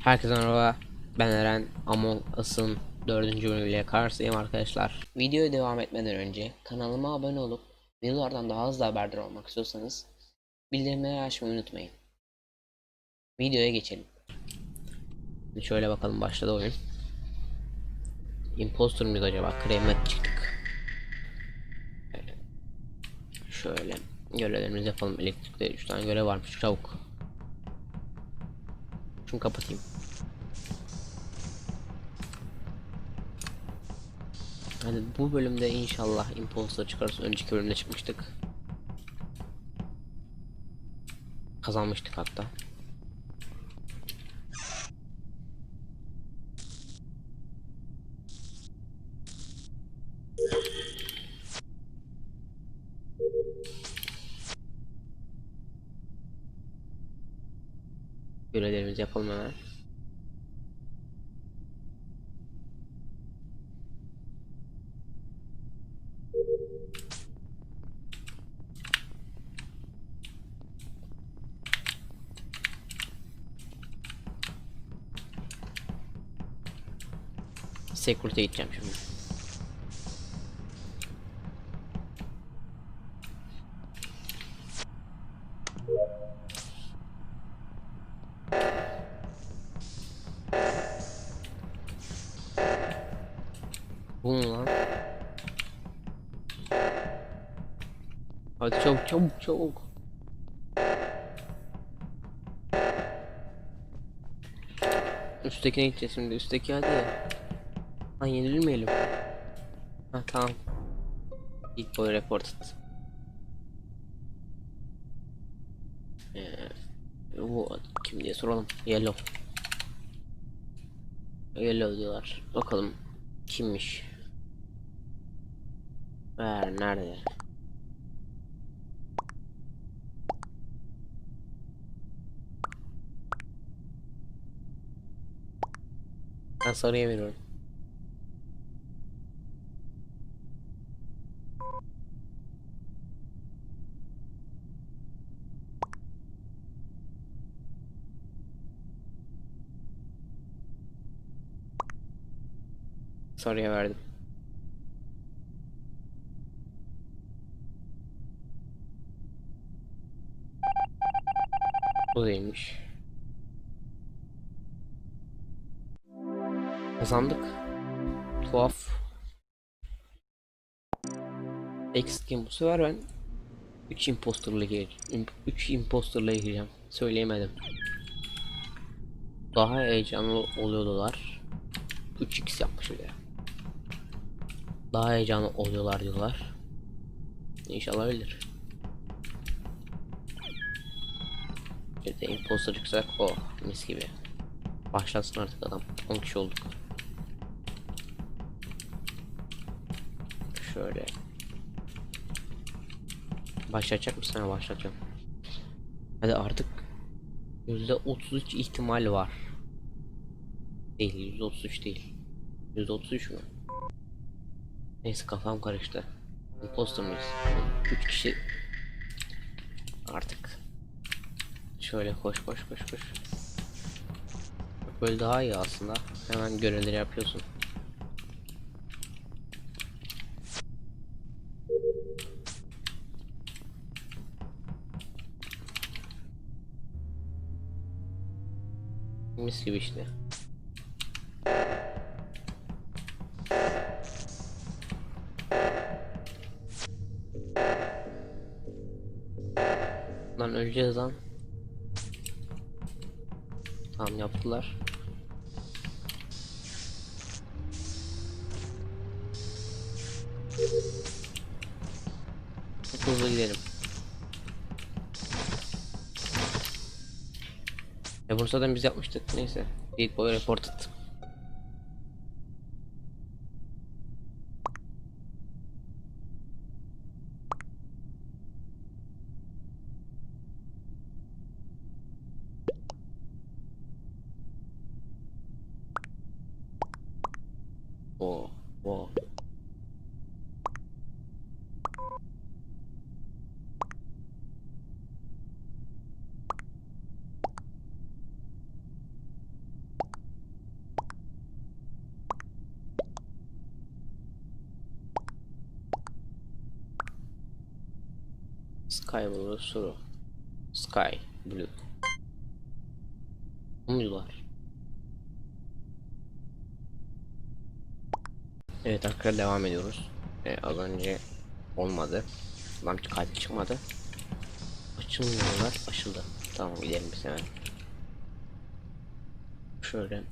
Herkese merhaba. Ben Eren. Among Us'ın 4. bölümüyle karşınızdayım arkadaşlar. Videoya devam etmeden önce kanalıma abone olup videolardan daha hızlı haberdar olmak istiyorsanız bildirimleri açmayı unutmayın. Videoya geçelim. Şimdi şöyle bakalım başladı oyun. Impostor muyuz acaba? Kremet çıktık. Şöyle görevlerimizi yapalım. Elektrikte 3 tane görev varmış. Çabuk. Şunu kapatayım. Hadi bu bölümde inşallah imposter çıkarız. Önceki bölümde çıkmıştık. Kazanmıştık hatta. Görevlerimizi yapalım hemen. Security'e gideceğim şimdi. Hadi çabuk çabuk çabuk. Üsttekine gideceğiz şimdi. Üstteki hadi. Lan yenilmeyelim. Ha tamam. Git boy report et. Ee, bu kim diye soralım. Yellow. Yellow diyorlar. Bakalım kimmiş? Ver nerede? Ben sarıya veriyorum. Sarıya verdim. Bu değilmiş. Kazandık. Tuhaf. Exit game bu sefer ben 3 imposterla gireceğim. 3 imposterla gireceğim. Söyleyemedim. Daha heyecanlı oluyorlar. 3x yapmış bile. Daha heyecanlı oluyorlar diyorlar. İnşallah öyledir. Bir de imposter çıkacak o mis gibi. Başlasın artık adam. 10 kişi olduk. Şöyle. Başlatacak mısın? Ha başlatacağım. Hadi artık %33 ihtimal var. Değil %33 değil. %33 mü? Neyse kafam karıştı. Imposter mıyız? 3 kişi artık. Şöyle koş koş koş koş. Böyle daha iyi aslında. Hemen görevleri yapıyorsun. Mis gibi işte. Lan öleceğiz lan. Tamam yaptılar. Hızlı gidelim. Ya zaten biz yapmıştık. Neyse. Deep boy reported. Oo. Sky Blue Suru. Sky Blue. Umutlar. Evet arkadaşlar devam ediyoruz. Ee, az önce olmadı. Lan kalp çıkmadı. Açılmıyorlar. Açıldı. Tamam gidelim biz hemen. Şöyle.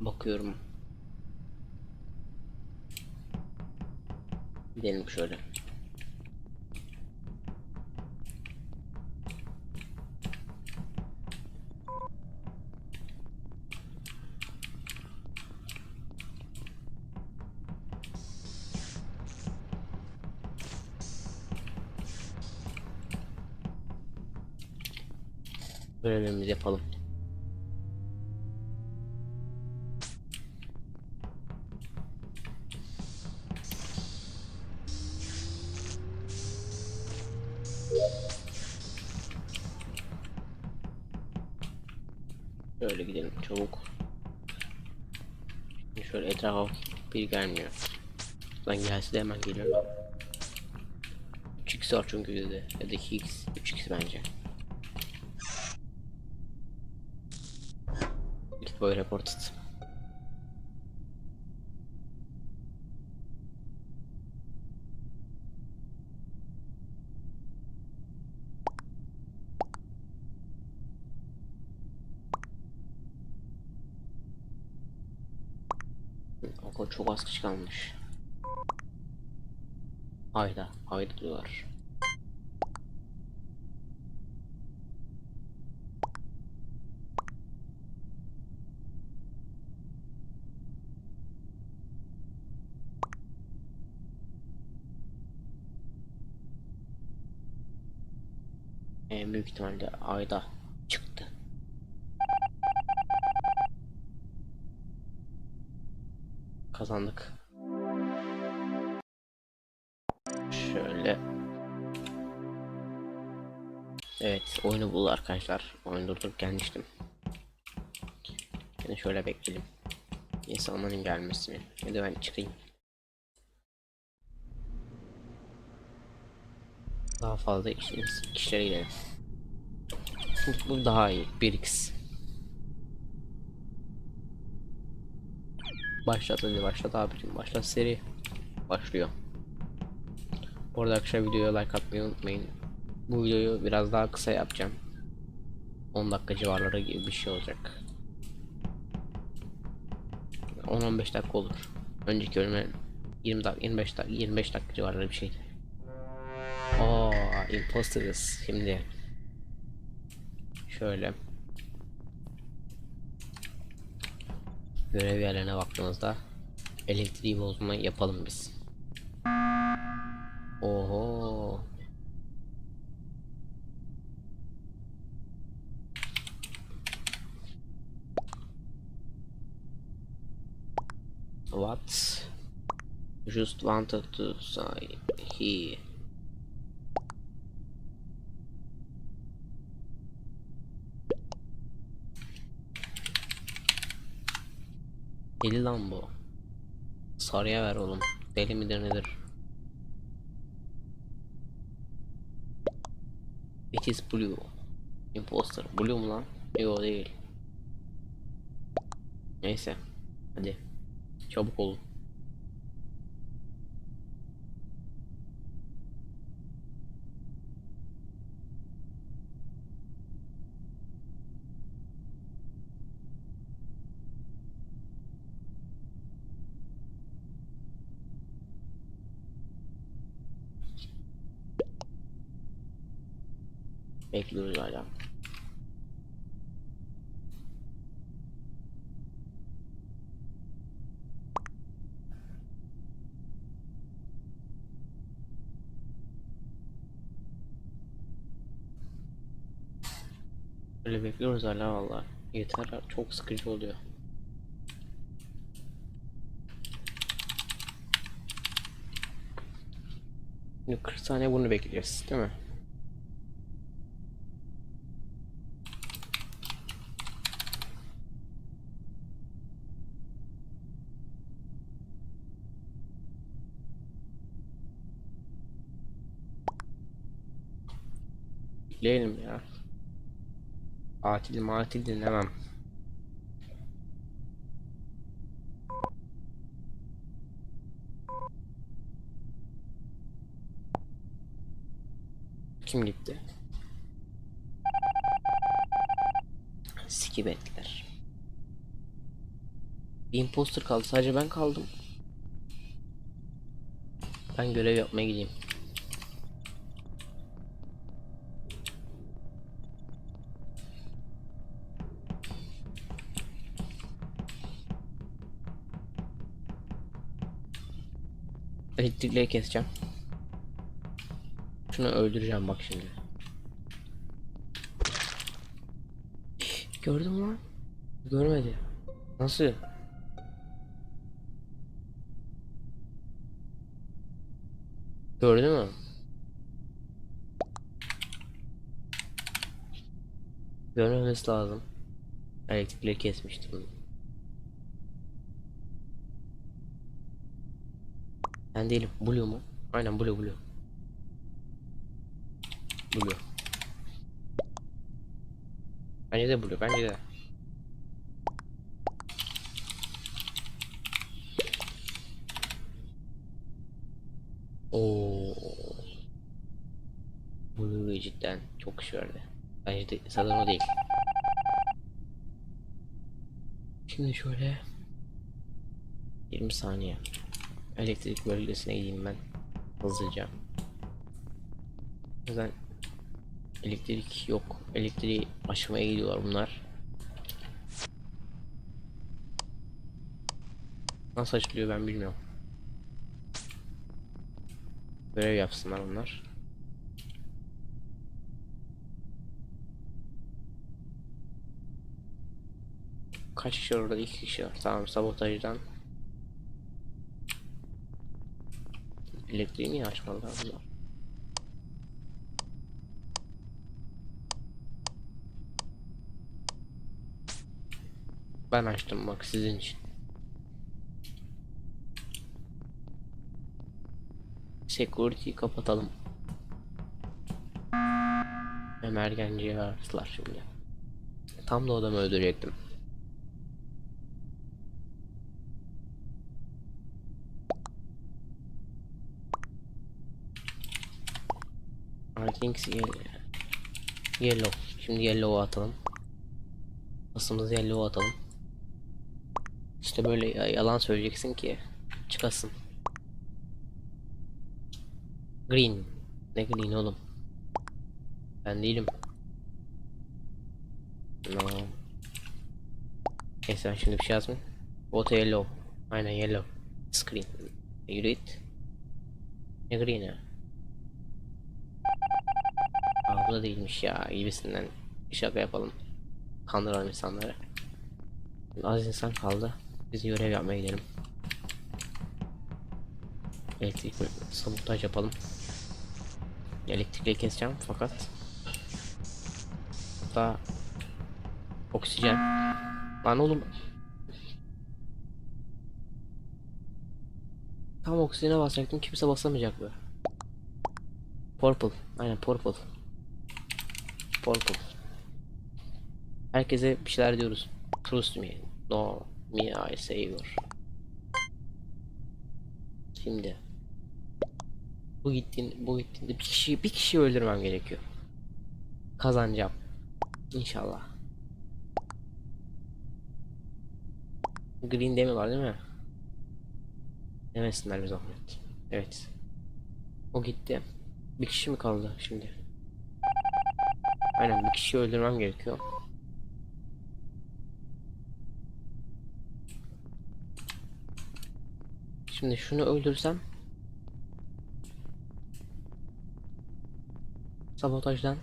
Bakıyorum. Gidelim şöyle. Görevimizi yapalım. Şöyle gidelim çabuk. Şimdi Şöyle etrafa bir gelmiyor. Lan gelse de hemen geliyor. 3x var çünkü dedi. Ya da 2x. 3x bence. Git boy reported. O çok az kişi kalmış. Hayda, hayda diyorlar. En büyük ihtimalle ayda Kazandık. Şöyle. Evet oyunu bul arkadaşlar. Oyunu durdurup gelmiştim. Şimdi şöyle bekleyelim. İnsanların gelmesini. Ya da ben çıkayım. Daha fazla kişi- kişilere gidelim. Bu daha iyi. 1x. Başlat hadi başlat abicim. Başlat seri. Başlıyor. Arada arkadaşlar videoya like atmayı unutmayın. Bu videoyu biraz daha kısa yapacağım. 10 dakika civarları gibi bir şey olacak. 10-15 dakika olur. Önceki bölüme 20 dakika 25 dakika 25 dakika civarları bir şeydi. Oo, imposters şimdi. Şöyle. Görev yerlerine baktığımızda elektriği bozma yapalım biz. Oho. What? Just wanted to say he. Deli lan bu. Sarıya ver oğlum. Deli midir nedir? It is blue. Imposter. Blue mu lan? Yok değil. Neyse. Hadi. Çabuk olun. Bekliyoruz hala. Böyle bekliyoruz hala valla. Yeter çok sıkıcı oluyor. Şimdi 40 saniye bunu bekleyeceğiz değil mi? Bekleyelim ya. Tatil matil dinlemem. Kim gitti? Skibetler. Bir imposter kaldı. Sadece ben kaldım. Ben görev yapmaya gideyim. Elektrikleri keseceğim. Şunu öldüreceğim bak şimdi. Gördün mü lan? Görmedi. Nasıl? Gördü mü? Görmemesi lazım. Elektrikleri kesmiştim. Ben değilim. Blue mu? Aynen Blue Blue. Blue. Bence de Blue. Bence de. Oo. Blue cidden çok kişi verdi. Bence de sanırım o değil. Şimdi şöyle 20 saniye elektrik bölgesine gideyim ben hızlıca. Neden elektrik yok. Elektriği aşmaya gidiyorlar bunlar. Nasıl açılıyor ben bilmiyorum. Görev yapsınlar bunlar. Kaç kişi orada? İki kişi var. Tamam sabotajdan. Elektriği niye açmadılar bunlar? Ben açtım bak sizin için. Security'yi kapatalım. Emergenciye arasılar şimdi. Tam da adamı öldürecektim. Ye- yellow. Şimdi yellow'u atalım. Pasımızı yellow'u atalım. İşte böyle ya- yalan söyleyeceksin ki çıkasın. Green. Ne green oğlum? Ben değilim. No. Neyse ben şimdi bir şey yazmayayım. Vote yellow. Aynen yellow. Screen. Yürü git. Ne green ya? Aa bu da değilmiş ya gibisinden şaka yapalım. Kandıralım insanları. Az insan kaldı. Biz görev yapmaya gidelim. Elektrik sabotaj yapalım. Elektrikleri keseceğim fakat Hatta Oksijen Lan oğlum Tam oksijene basacaktım kimse basamayacak be Purple aynen purple Purple Herkese bir şeyler diyoruz. Trust me. No Me I Savior Şimdi. Bu gittiğin bu gittiğinde bir kişi bir kişiyi öldürmem gerekiyor. Kazanacağım. İnşallah. Green demi var değil mi? Demesinler bir zahmet Evet. O gitti. Bir kişi mi kaldı şimdi Aynen bir kişiyi öldürmem gerekiyor. Şimdi şunu öldürsem. Sabotajdan.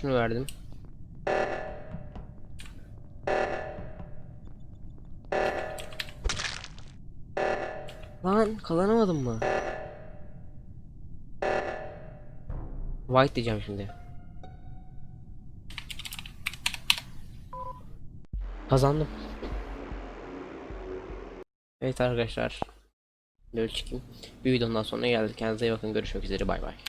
Şunu verdim. Lan kazanamadım mı? White diyeceğim şimdi. Kazandım. Evet arkadaşlar. Böyle çıkayım. Bir videonun daha sonuna geldik. Kendinize iyi bakın. Görüşmek üzere. Bay bay.